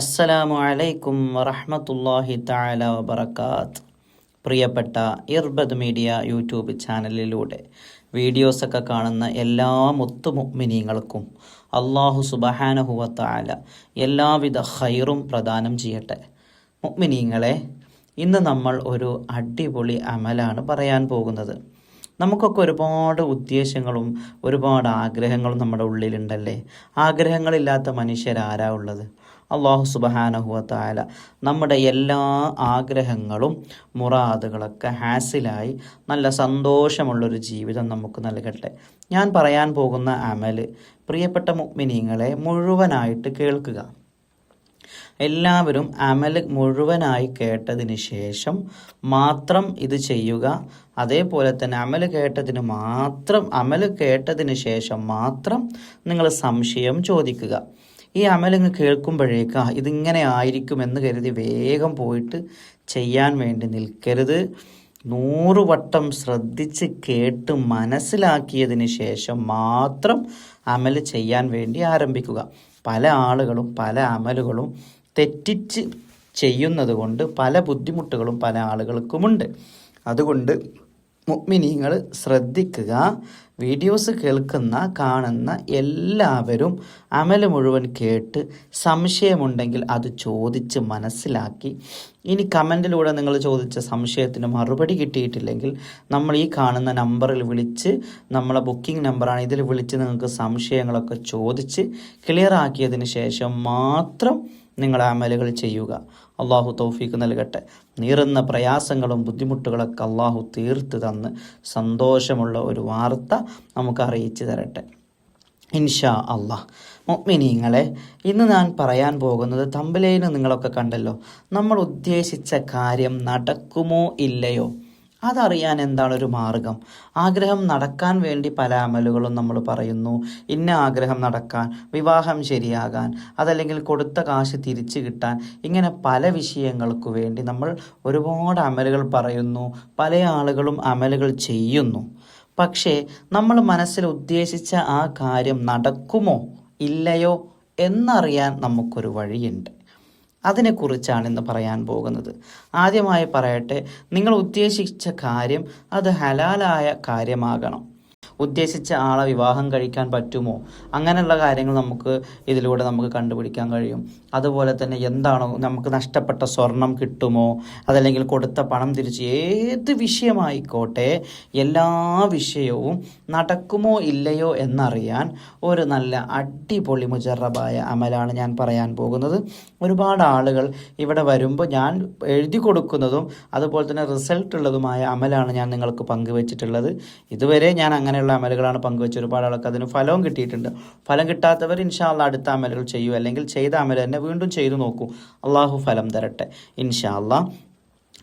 അസ്സലാമു അലൈക്കും വറഹ്മത്തുള്ളാഹി തആല വബറകാത്ത്. പ്രിയപ്പെട്ട ഇർബദ് മീഡിയ യൂട്യൂബ് ചാനലിലൂടെ വീഡിയോസൊക്കെ കാണുന്ന എല്ലാ മുത്തുമുഅ്മിനീങ്ങൾക്കും അള്ളാഹു സുബഹാനഹുവ വതആല എല്ലാവിധ ഹൈറും പ്രദാനം ചെയ്യട്ടെ. മുഅ്മിനീങ്ങളെ ഇന്ന് നമ്മൾ ഒരു അടിപൊളി അമലാണ് പറയാൻ പോകുന്നത്. നമുക്കൊക്കെ ഒരുപാട് ഉദ്ദേശങ്ങളും ഒരുപാട് ആഗ്രഹങ്ങളും നമ്മുടെ ഉള്ളിലുണ്ടല്ലേ? ആഗ്രഹങ്ങളില്ലാത്ത മനുഷ്യരാരാ ഉള്ളത്? അള്ളാഹു സുബഹാനഹുവത്തായ നമ്മുടെ എല്ലാ ആഗ്രഹങ്ങളും മുറാദുകളൊക്കെ ഹാസിലായി നല്ല സന്തോഷമുള്ളൊരു ജീവിതം നമുക്ക് നൽകട്ടെ. ഞാൻ പറയാൻ പോകുന്ന അമൽ പ്രിയപ്പെട്ട മുഗ്മിനീങ്ങളെ മുഴുവനായിട്ട് കേൾക്കുക. എല്ലാവരും അമൽ മുഴുവനായി കേട്ടതിന് ശേഷം മാത്രം ഇത് ചെയ്യുക. അതേപോലെ തന്നെ അമൽ കേട്ടതിന് മാത്രം അമൽ കേട്ടതിന് ശേഷം മാത്രം നിങ്ങൾ സംശയം ചോദിക്കുക. ഈ അമലങ്ങ് കേൾക്കുമ്പോഴേക്ക് ഇതിങ്ങനെ ഇതിങ്ങനെ ആയിരിക്കുമെന്ന് കരുതി വേഗം പോയിട്ട് ചെയ്യാൻ വേണ്ടി നിൽക്കരുത്. നൂറ് വട്ടം ശ്രദ്ധിച്ച് കേട്ട് മനസ്സിലാക്കിയതിന് ശേഷം മാത്രം അമൽ ചെയ്യാൻ വേണ്ടി ആരംഭിക്കുക. പല ആളുകളും പല അമലുകളും തെറ്റിച്ച് ചെയ്യുന്നത് കൊണ്ട് പല ബുദ്ധിമുട്ടുകളും പല ആളുകൾക്കുമുണ്ട്. അതുകൊണ്ട് മുഅ്മിനീങ്ങൾ ശ്രദ്ധിക്കുക വീഡിയോസ് കേൾക്കുന്ന കാണുന്ന എല്ലാവരും അമൽ മുഴുവൻ കേട്ട് സംശയമുണ്ടെങ്കിൽ അത് ചോദിച്ച് മനസ്സിലാക്കി. ഇനി കമന്റിലൂടെ നിങ്ങൾ ചോദിച്ച സംശയത്തിന് മറുപടി കിട്ടിയിട്ടില്ലെങ്കിൽ നമ്മൾ ഈ കാണുന്ന നമ്പറിൽ വിളിച്ച് നമ്മളെ ബുക്കിംഗ് നമ്പറാണ് ഇതിൽ വിളിച്ച് നിങ്ങൾക്ക് സംശയങ്ങളൊക്കെ ചോദിച്ച് ക്ലിയർ ആക്കിയതിന് ശേഷം മാത്രം നിങ്ങൾ അമലുകൾ ചെയ്യുക. അള്ളാഹു തൗഫീക്ക് നൽകട്ടെ. നീറുന്ന പ്രയാസങ്ങളും ബുദ്ധിമുട്ടുകളൊക്കെ അള്ളാഹു തീർത്ത് തന്ന് സന്തോഷമുള്ള ഒരു വാർത്ത നമുക്ക് അറിയിച്ചു തരട്ടെ. ഇൻഷാ അള്ളാഹ്. മൊമിനിങ്ങളെ ഇന്ന് ഞാൻ പറയാൻ പോകുന്നത് തമ്പലേന് നിങ്ങളൊക്കെ കണ്ടല്ലോ നമ്മൾ ഉദ്ദേശിച്ച കാര്യം നടക്കുമോ ഇല്ലയോ? അതറിയാൻ എന്താണ് ഒരു മാർഗം? ആഗ്രഹം നടക്കാൻ വേണ്ടി പല അമലുകളും നമ്മൾ പറയുന്നു. ഇന്ന ആഗ്രഹം നടക്കാൻ വിവാഹം ശരിയാകാൻ അതല്ലെങ്കിൽ കൊടുത്ത കാശ് തിരിച്ചു കിട്ടാൻ ഇങ്ങനെ പല വിഷയങ്ങൾക്ക് വേണ്ടി നമ്മൾ ഒരുപാട് അമലുകൾ പറയുന്നു. പല ആളുകളും അമലുകൾ ചെയ്യുന്നു. പക്ഷേ നമ്മൾ മനസ്സിൽ ഉദ്ദേശിച്ച ആ കാര്യം നടക്കുമോ? ഇല്ലയോ? എന്നറിയാൻ നമുക്കൊരു വഴിയുണ്ട്. അതിനെക്കുറിച്ചാണ് ഇന്ന് പറയാൻ പോകുന്നത്. ആദ്യമായി പറയട്ടെ നിങ്ങൾ ഉദ്ദേശിച്ച കാര്യം അത് ഹലാലായ കാര്യമാകണം. ഉദ്ദേശിച്ച ആളെ വിവാഹം കഴിക്കാൻ പറ്റുമോ? അങ്ങനെയുള്ള കാര്യങ്ങൾ നമുക്ക് ഇതിലൂടെ നമുക്ക് കണ്ടുപിടിക്കാൻ കഴിയും. അതുപോലെ തന്നെ എന്താണോ നമുക്ക് നഷ്ടപ്പെട്ട സ്വർണം കിട്ടുമോ? അതല്ലെങ്കിൽ കൊടുത്ത പണം തിരിച്ച് ഏത് വിഷയമായിക്കോട്ടെ എല്ലാ വിഷയവും നടക്കുമോ ഇല്ലയോ എന്നറിയാൻ ഒരു നല്ല അടിപൊളി മുജറബായ അമലാണ് ഞാൻ പറയാൻ പോകുന്നത്. ഒരുപാട് ആളുകൾ ഇവിടെ വരുമ്പോൾ ഞാൻ എഴുതി കൊടുക്കുന്നതും അതുപോലെ തന്നെ റിസൾട്ട് ഉള്ളതുമായ അമലാണ് ഞാൻ നിങ്ങൾക്ക് പങ്കുവച്ചിട്ടുള്ളത്. ഇതുവരെ ഞാൻ അങ്ങനെയുള്ള അമലുകളാണ് പങ്കുവെച്ച് ഒരുപാട് ആൾക്ക് അതിന് ഫലവും കിട്ടിയിട്ടുണ്ട്. ഫലം കിട്ടാത്തവർ ഇൻഷാല്ല അടുത്ത അമലുകൾ ചെയ്യൂ. അല്ലെങ്കിൽ ചെയ്ത അമല തന്നെ വീണ്ടും ചെയ്തു നോക്കൂ. അള്ളാഹു ഫലം തരട്ടെ. ഇൻഷാല്ല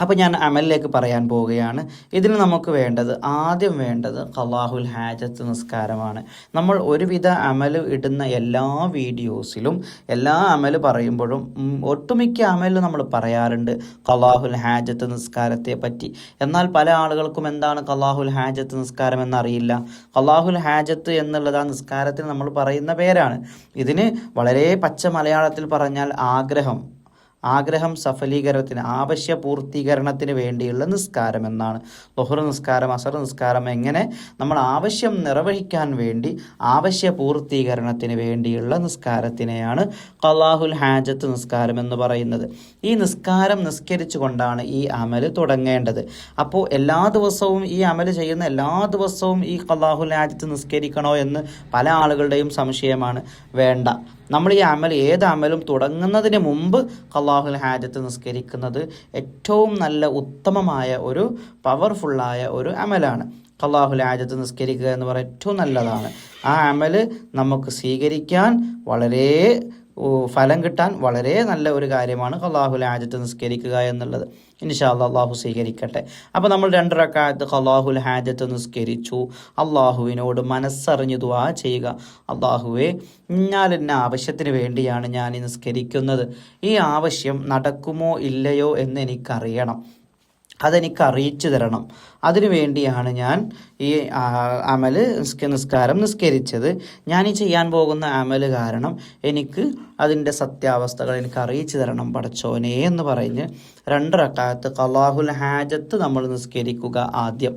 അപ്പോൾ ഞാൻ അമലിലേക്ക് പറയാൻ പോവുകയാണ്. ഇതിന് നമുക്ക് വേണ്ടത് ആദ്യം വേണ്ടത് ഖലാഹുൽ ഹാജത്ത് നിസ്കാരമാണ്. നമ്മൾ ഒരുവിധ അമൽ ഇടുന്ന എല്ലാ വീഡിയോസിലും എല്ലാ അമൽ പറയുമ്പോഴും ഒട്ടുമിക്ക അമലും നമ്മൾ പറയാറുണ്ട് ഖലാഹുൽ ഹാജത്ത് നിസ്കാരത്തെ പറ്റി. എന്നാൽ പല ആളുകൾക്കും എന്താണ് ഖലാഹുൽ ഹാജത്ത് നിസ്കാരം എന്നറിയില്ല. ഖലാഹുൽ ഹാജത്ത് എന്നുള്ളത് ആ നിസ്കാരത്തിന് നമ്മൾ പറയുന്ന പേരാണ്. ഇതിന് വളരെ പച്ച മലയാളത്തിൽ പറഞ്ഞാൽ ആഗ്രഹം. ആഗ്രഹം സഫലീകരണത്തിന് ആവശ്യ പൂർത്തീകരണത്തിന് വേണ്ടിയുള്ള നിസ്കാരം എന്നാണ്. ദുഹർ നിസ്കാരം അസർ നിസ്കാരം എങ്ങനെ നമ്മൾ ആവശ്യം നിർവഹിക്കാൻ വേണ്ടി ആവശ്യ പൂർത്തീകരണത്തിന് വേണ്ടിയുള്ള നിസ്കാരത്തിനെയാണ് കലാഹുൽ ഹാജത്ത് നിസ്കാരം എന്ന് പറയുന്നത്. ഈ നിസ്കാരം നിസ്കരിച്ചുകൊണ്ടാണ് ഈ അമൽ തുടങ്ങേണ്ടത്. അപ്പോൾ എല്ലാ ദിവസവും ഈ അമൽ ചെയ്യുന്ന എല്ലാ ദിവസവും ഈ കലാഹുൽ ഹാജത്ത് നിസ്കരിക്കണോ എന്ന് പല ആളുകളുടെയും സംശയമാണ്. വേണ്ട. നമ്മൾ ഈ അമൽ ഏത് അമലും തുടങ്ങുന്നതിന് മുമ്പ് ഖലാഹുൽ ഹാജത്ത് നിസ്കരിക്കുന്നത് ഏറ്റവും നല്ല ഉത്തമമായ ഒരു പവർഫുള്ളായ ഒരു അമലാണ്. അള്ളാഹുൽ ഹാജത്ത് നിസ്കരിക്കുക എന്ന് പറയുന്നത് ഏറ്റവും നല്ലതാണ്. ആ അമൽ നമുക്ക് സ്വീകരിക്കാൻ വളരെ ഫലം കിട്ടാൻ വളരെ നല്ല ഒരു കാര്യമാണ് അള്ളാഹു ഹാജത്ത് നിസ്കരിക്കുക എന്നുള്ളത്. ഇൻഷാല്ല അള്ളാഹു സ്വീകരിക്കട്ടെ. അപ്പോൾ നമ്മൾ രണ്ട് റക്കായത്ത് ഖലാഹുൽ ഹാജത്ത് നിസ്കരിച്ചു. അള്ളാഹുവിനോട് മനസ്സറിഞ്ഞു ദുആ ചെയ്യുക. അള്ളാഹുവെ ഞാൻ എന്ന ആവശ്യത്തിന് വേണ്ടിയാണ് ഞാൻ നിസ്കരിക്കുന്നത്. ഈ ആവശ്യം നടക്കുമോ ഇല്ലയോ എന്ന് എനിക്കറിയണം. അതെനിക്ക് അറിയിച്ചു തരണം അതിനു വേണ്ടിയാണ് ഞാൻ ഈ അമൽ നിസ്കാരം നിസ്കരിച്ചത്. ഞാൻ ഈ ചെയ്യാൻ പോകുന്ന അമൽ കാരണം എനിക്ക് അതിന്റെ സത്യാവസ്ഥകൾ എനിക്ക് അറിയിച്ചു തരണം പടച്ചോനെ എന്ന് പറഞ്ഞ് രണ്ട് റക്കാത്ത് കലാഹുൽ ഹാജത്ത് നമ്മൾ നിസ്കരിക്കുക ആദ്യം.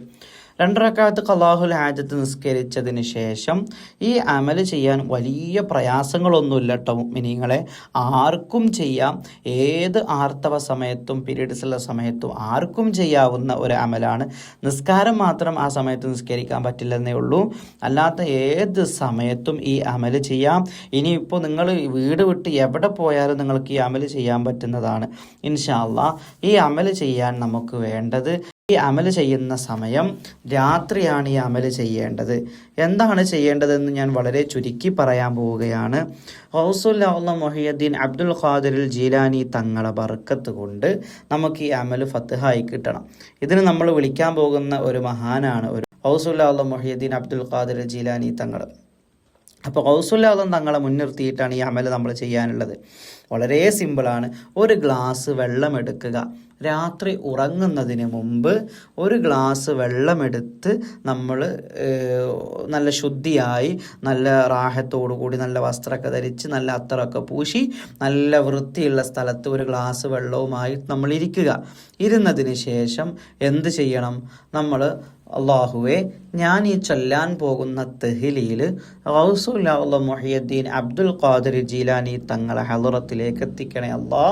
രണ്ടരക്കാലത്ത് കലാഹുൽ ഹാജത്ത് നിസ്കരിച്ചതിന് ശേഷം ഈ അമൽ ചെയ്യാൻ വലിയ പ്രയാസങ്ങളൊന്നുമില്ല കേട്ടോ മിനിങ്ങളെ. ആർക്കും ചെയ്യാം. ഏത് ആർത്തവ സമയത്തും പീരീഡ്സുള്ള സമയത്തും ആർക്കും ചെയ്യാവുന്ന ഒരു അമലാണ്. നിസ്കാരം മാത്രം ആ സമയത്ത് നിസ്കരിക്കാൻ പറ്റില്ലെന്നേ ഉള്ളൂ. അല്ലാത്ത ഏത് സമയത്തും ഈ അമൽ ചെയ്യാം. ഇനിയിപ്പോൾ നിങ്ങൾ വീട് വിട്ട് എവിടെ പോയാലും നിങ്ങൾക്ക് ഈ അമൽ ചെയ്യാൻ പറ്റുന്നതാണ്. ഇൻഷാല്ല ഈ അമൽ ചെയ്യാൻ നമുക്ക് വേണ്ടത് ഈ അമൽ ചെയ്യുന്ന സമയം രാത്രിയാണ് ഈ അമൽ ചെയ്യേണ്ടത്. എന്താണ് ചെയ്യേണ്ടതെന്ന് ഞാൻ വളരെ ചുരുക്കി പറയാൻ പോവുകയാണ്. ഹൗസുല്ല മൊഹിയുദ്ദീൻ അബ്ദുൽ ഖാദിറിൽ ജീലാനി തങ്ങളെ ബർക്കത്ത് കൊണ്ട് നമുക്ക് ഈ അമൽ ഫത്തഹായി കിട്ടണം. ഇതിന് നമ്മൾ വിളിക്കാൻ പോകുന്ന ഒരു മഹാനാണ് ഒരു ഹൗസുല്ല മൊഹിയുദ്ദീൻ അബ്ദുൽ ഖാദിർ ജീലാനി തങ്ങൾ അപ്പോൾ കൗസുല്ലാദം തങ്ങളെ മുൻനിർത്തിയിട്ടാണ് ഈ അമൽ നമ്മൾ ചെയ്യാനുള്ളത്. വളരെ സിമ്പിളാണ്. ഒരു ഗ്ലാസ് വെള്ളം എടുക്കുക. രാത്രി ഉറങ്ങുന്നതിന് മുമ്പ് ഒരു ഗ്ലാസ് വെള്ളമെടുത്ത് നമ്മൾ നല്ല ശുദ്ധിയായി നല്ല റാഹത്തോടു കൂടി നല്ല വസ്ത്രമൊക്കെ ധരിച്ച് നല്ല അത്തറൊക്കെ പൂശി നല്ല വൃത്തിയുള്ള സ്ഥലത്ത് ഒരു ഗ്ലാസ് വെള്ളവുമായി നമ്മൾ ഇരിക്കുക. ഇരുന്നതിന് ശേഷം എന്ത് ചെയ്യണം? നമ്മൾ അള്ളാഹുവെ ഞാൻ ഈ ചൊല്ലാൻ പോകുന്ന തെഹിലിയിൽ റൗസുല്ലാ മൊഹിയുദ്ദീൻ അബ്ദുൽ ഖാദിർ ജീലാനി തങ്ങളെ ഹലുറത്തിലേക്ക് എത്തിക്കണേ അല്ലാ.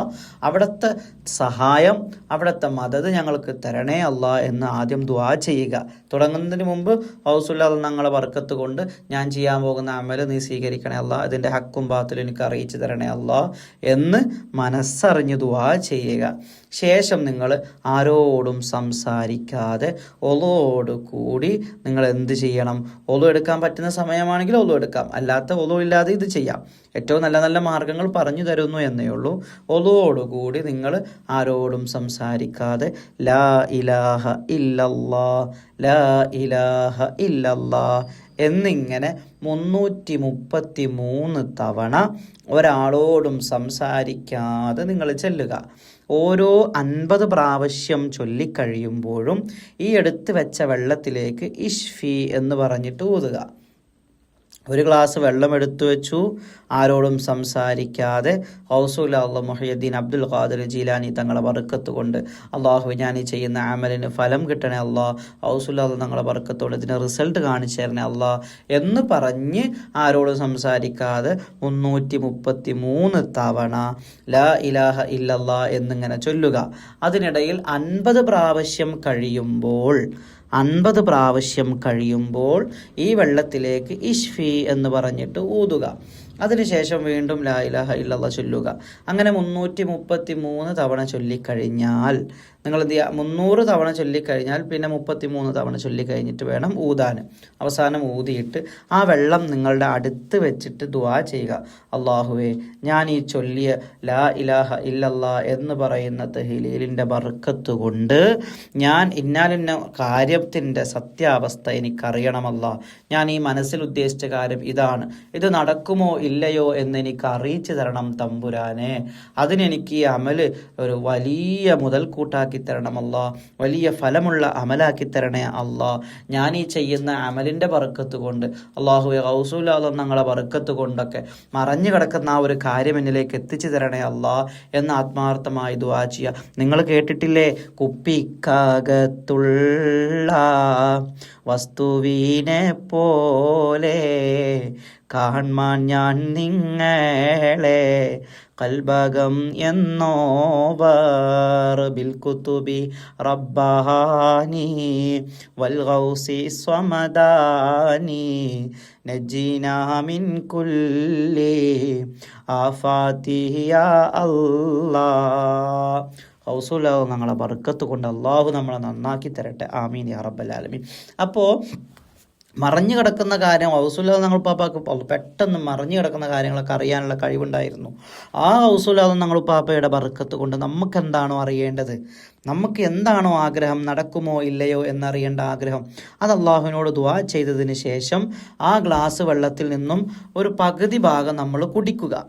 അവിടുത്തെ സഹായം അവിടുത്തെ മദത് ഞങ്ങൾക്ക് തരണേ അല്ലാ എന്ന് ആദ്യം ദുആ ചെയ്യുക. തുടങ്ങുന്നതിന് മുമ്പ് ഹൗസുല്ല ഞങ്ങളെ വർക്കത്ത് കൊണ്ട് ഞാൻ ചെയ്യാൻ പോകുന്ന അമൽ നീ സ്വീകരിക്കണേ അല്ല. അതിന്റെ ഹക്കും ബാത്തിലും എനിക്ക് അറിയിച്ചു തരണേ അല്ല എന്ന് മനസ്സറിഞ്ഞ് ദുആ ചെയ്യുക. ശേഷം നിങ്ങൾ ആരോടും സംസാരിക്കാതെ ഒലോട് കൂടി നിങ്ങൾ എന്ത് ചെയ്യണം? ഒലു എടുക്കാൻ പറ്റുന്ന സമയമാണെങ്കിൽ ഒലു എടുക്കാം. അല്ലാത്ത ഒലു ഇല്ലാതെ ഇത് ചെയ്യാം. ഏറ്റവും നല്ല നല്ല മാർഗങ്ങൾ പറഞ്ഞു തരുന്നു എന്നേ ഉള്ളൂ. ഒലോടുകൂടി നിങ്ങൾ ആരോടും സംസാരിക്കാതെ ലാ ഇലാഹ ഇല്ലല്ലാ ലാ ഇലാഹ ഇല്ലല്ലാ എന്നിങ്ങനെ മുന്നൂറ്റി മുപ്പത്തി മൂന്ന് തവണ ഒരാളോടും സംസാരിക്കാതെ നിങ്ങൾ ചെല്ലുക. ഓരോ അൻപത് പ്രാവശ്യം ചൊല്ലിക്കഴിയുമ്പോഴും ഈ എടുത്തു വെച്ച വെള്ളത്തിലേക്ക് ഇഷ്ഫി എന്ന് പറഞ്ഞിട്ട് ഊതുക. ഒരു ഗ്ലാസ് വെള്ളം എടുത്തു വെച്ചു. ആരോടും സംസാരിക്കാതെ ഹൗസുല്ല അള്ളാഹ് മുഹയ്യദ്ദീൻ അബ്ദുൽ ഖാദിർ ജീലാനി തങ്ങളെ വറുക്കത്ത് കൊണ്ട് അള്ളാഹു ഞാൻ ചെയ്യുന്ന ആമലിന് ഫലം കിട്ടണേ അള്ളാഹ് ഹൗസുല്ല തങ്ങളെ വറുക്കത്തോട് ഇതിന് റിസൾട്ട് കാണിച്ചു തരണേ അള്ളാഹ് എന്ന് പറഞ്ഞ് ആരോടും സംസാരിക്കാതെ മുന്നൂറ്റി മുപ്പത്തി മൂന്ന് തവണ ലാ ഇലാഹ ഇല്ലല്ലാ എന്നിങ്ങനെ ചൊല്ലുക. അതിനിടയിൽ അൻപത് പ്രാവശ്യം കഴിയുമ്പോൾ അൻപത് പ്രാവശ്യം കഴിയുമ്പോൾ ഈ വെള്ളത്തിലേക്ക് ഇഷ്ഫി എന്ന് പറഞ്ഞിട്ട് ഊതുക. അതിനുശേഷം വീണ്ടും ലാ ഇലാഹ ഇല്ലല്ലാ ചൊല്ലുക. അങ്ങനെ മുന്നൂറ്റി മുപ്പത്തി മൂന്ന് തവണ ചൊല്ലിക്കഴിഞ്ഞാൽ നിങ്ങൾ എന്ത് ചെയ്യുക മുന്നൂറ് തവണ ചൊല്ലിക്കഴിഞ്ഞാൽ പിന്നെ മുപ്പത്തി മൂന്ന് തവണ ചൊല്ലിക്കഴിഞ്ഞിട്ട് വേണം ഊതാൻ അവസാനം ഊതിയിട്ട് ആ വെള്ളം നിങ്ങളുടെ അടുത്ത് വെച്ചിട്ട് ദുആ ചെയ്യുക. അള്ളാഹുവേ ഞാൻ ഈ ചൊല്ലിയ ലാ ഇലാഹ ഇല്ലല്ലാ എന്ന് പറയുന്ന തെഹിലീലിന്റെ ബർക്കത്ത് കൊണ്ട് ഞാൻ ഇന്നാലിന്ന കാര്യത്തിന്റെ സത്യാവസ്ഥ എനിക്കറിയണമല്ല. ഞാൻ ഈ മനസ്സിൽ ഉദ്ദേശിച്ച കാര്യം ഇതാണ്. ഇത് നടക്കുമോ ഇല്ലയോ എന്ന് എനിക്ക് അറിയിച്ചു തരണം തമ്പുരാനെ. അതിനെനിക്ക് ഈ അമൽ ഒരു വലിയ മുതൽക്കൂട്ടാക്കി തരണമല്ല വലിയ ഫലമുള്ള അമലാക്കി തരണേ അല്ലാ. ഞാൻ ഈ ചെയ്യുന്ന അമലിന്റെ പറക്കത്ത് കൊണ്ട് അള്ളാഹു ഹൗസുലാലം ഞങ്ങളെ പറക്കത്ത് കൊണ്ടൊക്കെ മറഞ്ഞു കിടക്കുന്ന ആ ഒരു കാര്യം എന്നിലേക്ക് എത്തിച്ചു തരണേ അല്ലാ എന്ന് ആത്മാർത്ഥമായി ദുആ ചെയ്യുക നിങ്ങൾ കേട്ടിട്ടില്ലേ? കുപ്പിക്കകത്തുള്ള വസ്തുവിനെ പോലെ കാൺമാൻ ഞാൻ നിങ്ങളെ കൽബകം എന്നോവർ. ബിൽ കുത്തുബി റബ്ബഹാനി വൽ ഗൗസി സ്വമദാനി നജീന മിൻ കുല്ലി ആഫാതി യാ അല്ലാഹ്. ഹൗസുല്ലാഹു ഞങ്ങളെ ബർക്കത്ത് കൊണ്ട് അള്ളാഹു നമ്മളെ നന്നാക്കി തരട്ടെ. ആമീൻ യാ റബ്ബൽ ആലമീൻ. അപ്പോൾ മറഞ്ഞു കിടക്കുന്ന കാര്യം ഹൗസുല്ലാദ് ഞങ്ങൾ പാപ്പാക്ക് പെട്ടെന്ന് മറഞ്ഞു കിടക്കുന്ന കാര്യങ്ങളൊക്കെ അറിയാനുള്ള കഴിവുണ്ടായിരുന്നു. ആ ഹൗസുല്ലാദം ഞങ്ങൾ പാപ്പയുടെ ബർക്കത്ത് കൊണ്ട് നമുക്ക് എന്താണോ അറിയേണ്ടത്? നമുക്ക് എന്താണോ ആഗ്രഹം നടക്കുമോ ഇല്ലയോ എന്നറിയേണ്ട ആഗ്രഹം. അത് അള്ളാഹുവിനോട് ദുവാ ചെയ്തതിന് ശേഷം ആ ഗ്ലാസ് വെള്ളത്തിൽ നിന്നും ഒരു പകുതി ഭാഗം നമ്മൾ കുടിക്കുക.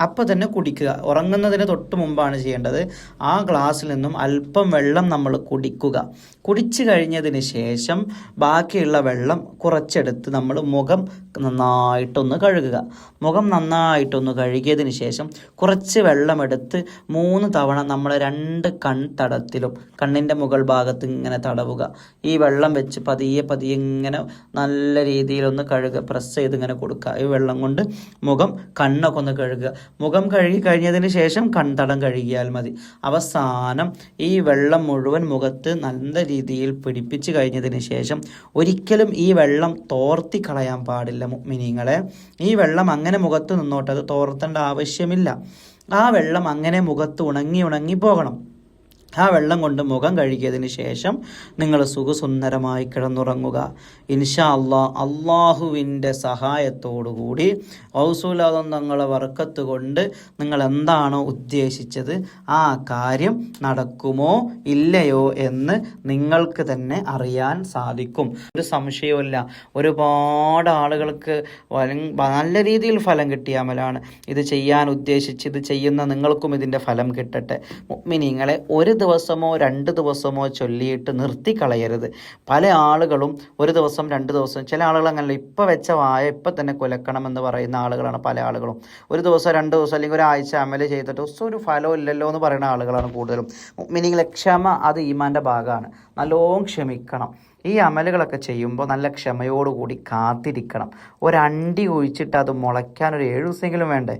അപ്പോൾ തന്നെ കുടിക്കുക. ഉറങ്ങുന്നതിന് തൊട്ട് മുമ്പാണ് ചെയ്യേണ്ടത്. ആ ഗ്ലാസ്സിൽ നിന്നും അല്പം വെള്ളം നമ്മൾ കുടിക്കുക. കുടിച്ചു കഴിഞ്ഞതിന് ശേഷം ബാക്കിയുള്ള വെള്ളം കുറച്ചെടുത്ത് നമ്മൾ മുഖം നന്നായിട്ടൊന്ന് കഴുകുക. മുഖം നന്നായിട്ടൊന്ന് കഴുകിയതിന് ശേഷം കുറച്ച് വെള്ളമെടുത്ത് മൂന്ന് തവണ നമ്മൾ രണ്ട് കൺതടത്തിലും കണ്ണിന്റെ മുകൾ ഭാഗത്ത് ഇങ്ങനെ തടവുക. ഈ വെള്ളം വെച്ച് പതിയെ പതിയെ ഇങ്ങനെ നല്ല രീതിയിലൊന്ന് കഴുകുക. പ്രസ് ചെയ്ത് ഇങ്ങനെ കൊടുക്കുക. ഈ വെള്ളം കൊണ്ട് മുഖം കണ്ണൊക്കെ ഒന്ന് കഴുകുക. മുഖം കഴുകി കഴിഞ്ഞതിന് ശേഷം കൺതടം കഴുകിയാൽ മതി. അവസാനം ഈ വെള്ളം മുഴുവൻ മുഖത്ത് നല്ല രീതിയിൽ പിടിപ്പിച്ചു കഴിഞ്ഞതിന് ശേഷം ഒരിക്കലും ഈ വെള്ളം തോർത്തി കളയാൻ പാടില്ല മിനിങ്ങളെ ഈ വെള്ളം അങ്ങനെ മുഖത്ത് നിന്നോട്ട് അത് തോർത്തേണ്ട ആവശ്യമില്ല. ആ വെള്ളം അങ്ങനെ മുഖത്ത് ഉണങ്ങി ഉണങ്ങി പോകണം. ആ വെള്ളം കൊണ്ട് മുഖം കഴുകിയതിന് ശേഷം നിങ്ങൾ സുഖസുന്ദരമായി കിടന്നുറങ്ങുക. ഇൻഷാ അള്ളാ അള്ളാഹുവിന്റെ സഹായത്തോടുകൂടി ഔസൂലാദം തങ്ങളെ വർക്കത്ത് കൊണ്ട് നിങ്ങൾ എന്താണോ ഉദ്ദേശിച്ചത് ആ കാര്യം നടക്കുമോ ഇല്ലയോ എന്ന് നിങ്ങൾക്ക് തന്നെ അറിയാൻ സാധിക്കും. ഒരു സംശയവുമില്ല. ഒരുപാട് ആളുകൾക്ക് നല്ല രീതിയിൽ ഫലം കിട്ടിയ അമലാണ്. ഇത് ചെയ്യാൻ ഉദ്ദേശിച്ച് ഇത് ചെയ്യുന്ന നിങ്ങൾക്കും ഇതിന്റെ ഫലം കിട്ടട്ടെ. മിനിങ്ങളെ ഒരു ദിവസമോ രണ്ട് ദിവസമോ ചൊല്ലിയിട്ട് നിർത്തിക്കളയരുത്. പല ആളുകളും ഒരു ദിവസം രണ്ട് ദിവസം ചില ആളുകൾ അങ്ങനെയല്ല ഇപ്പം വെച്ച വായ ഇപ്പം തന്നെ കുലക്കണം എന്ന് പറയുന്ന ആളുകളാണ് പല ആളുകളും. ഒരു ദിവസം രണ്ട് ദിവസം അല്ലെങ്കിൽ ഒരാഴ്ച അമൽ ചെയ്തിട്ട് ദിവസം ഒരു ഫലവും ഇല്ലല്ലോ എന്ന് പറയുന്ന ആളുകളാണ് കൂടുതലും. മീനിങ് ക്ഷമ അത് ഈമാന്റെ ഭാഗമാണ്. നല്ലോണം ക്ഷമിക്കണം. ഈ അമലുകളൊക്കെ ചെയ്യുമ്പോൾ നല്ല ക്ഷമയോടുകൂടി കാത്തിരിക്കണം. ഒരണ്ടി ഒഴിച്ചിട്ട് അത് മുളയ്ക്കാൻ ഒരു ഏഴ് ദിവസമെങ്കിലും വേണ്ടേ?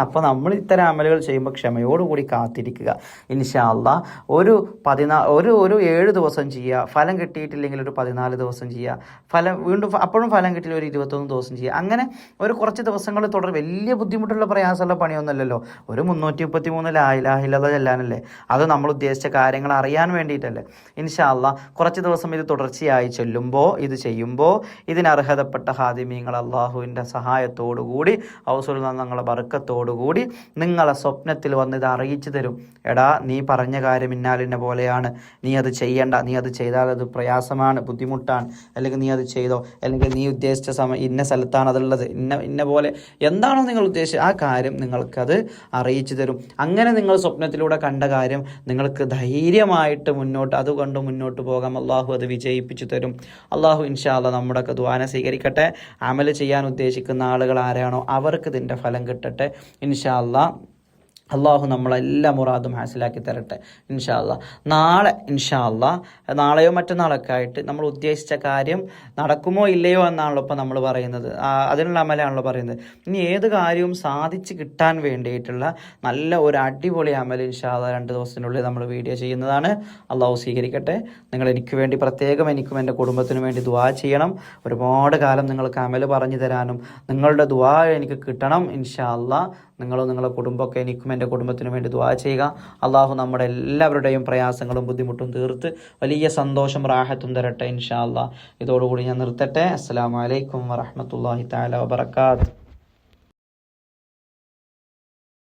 അപ്പോൾ നമ്മൾ ഇത്തരം അമലുകൾ ചെയ്യുമ്പോൾ ക്ഷമയോടുകൂടി കാത്തിരിക്കുക. ഇൻഷാല്ല ഒരു പതിനാ ഒരു ഒരു ഏഴ് ദിവസം ചെയ്യുക. ഫലം കിട്ടിയിട്ടില്ലെങ്കിൽ ഒരു പതിനാല് ദിവസം ചെയ്യുക. ഫലം വീണ്ടും അപ്പോഴും ഫലം കിട്ടിയില്ല ഒരു ഇരുപത്തൊന്ന് ദിവസം ചെയ്യുക. അങ്ങനെ ഒരു കുറച്ച് ദിവസങ്ങൾ തുടർ. വലിയ ബുദ്ധിമുട്ടുള്ള പ്രയാസമുള്ള പണിയൊന്നുമല്ലല്ലോ. ഒരു മുന്നൂറ്റി മുപ്പത്തി മൂന്ന് ലാഹിലാഹിലത ചെല്ലാനല്ലേ? അത് നമ്മൾ ഉദ്ദേശിച്ച കാര്യങ്ങൾ അറിയാൻ വേണ്ടിയിട്ടല്ലേ? ഇൻഷാല്ല കുറച്ച് ദിവസം ഇത് തുടർച്ചയായി ചൊല്ലുമ്പോൾ ഇത് ചെയ്യുമ്പോൾ ഇതിന് അർഹതപ്പെട്ട ഹാദിമീങ്ങൾ അള്ളാഹുവിന്റെ സഹായത്തോടുകൂടി ഔസുൽ നിങ്ങളെ ബർക്കത്തോടുകൂടി നിങ്ങളെ സ്വപ്നത്തിൽ വന്ന് ഇത് അറിയിച്ചു തരും. എടാ നീ പറഞ്ഞ കാര്യം ഇന്നാലിനെ പോലെയാണ്. നീ അത് ചെയ്യേണ്ട നീ അത് ചെയ്താൽ അത് പ്രയാസമാണ് ബുദ്ധിമുട്ടാണ്. അല്ലെങ്കിൽ നീ അത് ചെയ്തോ അല്ലെങ്കിൽ നീ ഉദ്ദേശിച്ച സമയം ഇന്ന സ്ഥലത്താണ് അതുള്ളത് ഇന്ന ഇന്ന പോലെ. എന്താണോ നിങ്ങൾ ഉദ്ദേശിച്ചത് ആ കാര്യം നിങ്ങൾക്കത് അറിയിച്ചു തരും. അങ്ങനെ നിങ്ങൾ സ്വപ്നത്തിലൂടെ കണ്ട കാര്യം നിങ്ങൾക്ക് ധൈര്യമായിട്ട് മുന്നോട്ട് അതുകൊണ്ട് മുന്നോട്ട് പോകാം. അള്ളാഹു അത് വിജയിപ്പിച്ചു തരും. അള്ളാഹു ഇൻഷാല്ല നമ്മുടെ ദ്വാന സ്വീകരിക്കട്ടെ. അമൽ ചെയ്യാൻ ഉദ്ദേശിക്കുന്ന ആളുകൾ ആരാണോ അവർക്ക് ഇതിന്റെ ഫലം കിട്ടട്ടെ. ഇൻഷാല്ല അള്ളാഹു നമ്മളെല്ലാ മുറാദും ഹാസിലാക്കി തരട്ടെ ഇൻഷാല്ല നാളെ ഇൻഷാല്ല നാളെയോ മറ്റന്നാളൊക്കെ ആയിട്ട് നമ്മൾ ഉദ്ദേശിച്ച കാര്യം നടക്കുമോ ഇല്ലയോ എന്നാണല്ലോ ഇപ്പോൾ നമ്മൾ പറയുന്നത്. അതിനുള്ള അമലാണല്ലോ പറയുന്നത്. ഇനി ഏത് കാര്യവും സാധിച്ച് കിട്ടാൻ വേണ്ടിയിട്ടുള്ള നല്ല ഒരു അടിപൊളി അമൽ ഇൻഷാല്ല രണ്ട് ദിവസത്തിനുള്ളിൽ നമ്മൾ വീഡിയോ ചെയ്യുന്നതാണ്. അള്ളാഹു സ്വീകരിക്കട്ടെ. നിങ്ങൾ എനിക്ക് വേണ്ടി പ്രത്യേകം എനിക്കും എന്റെ കുടുംബത്തിനു വേണ്ടി ദുവാ ചെയ്യണം. ഒരുപാട് കാലം നിങ്ങൾക്ക് അമൽ പറഞ്ഞു തരാനും നിങ്ങളുടെ ദുവാ എനിക്ക് കിട്ടണം ഇൻഷാല്ല നിങ്ങളും നിങ്ങളുടെ കുടുംബമൊക്കെ എനിക്കും എന്റെ കുടുംബത്തിനും വേണ്ടി ദുവാ ചെയ്യുക. അള്ളാഹു നമ്മുടെ എല്ലാവരുടെയും പ്രയാസങ്ങളും ബുദ്ധിമുട്ടും തീർത്ത് വലിയ സന്തോഷം റാഹത്തും തരട്ടെ ഇൻഷാ അള്ളാഹ് ഇതോടുകൂടി ഞാൻ നിർത്തട്ടെ. അസ്സാം വലൈക്കും വറഹമത്തല്ലാഹി താല വബർക്കാത്ത്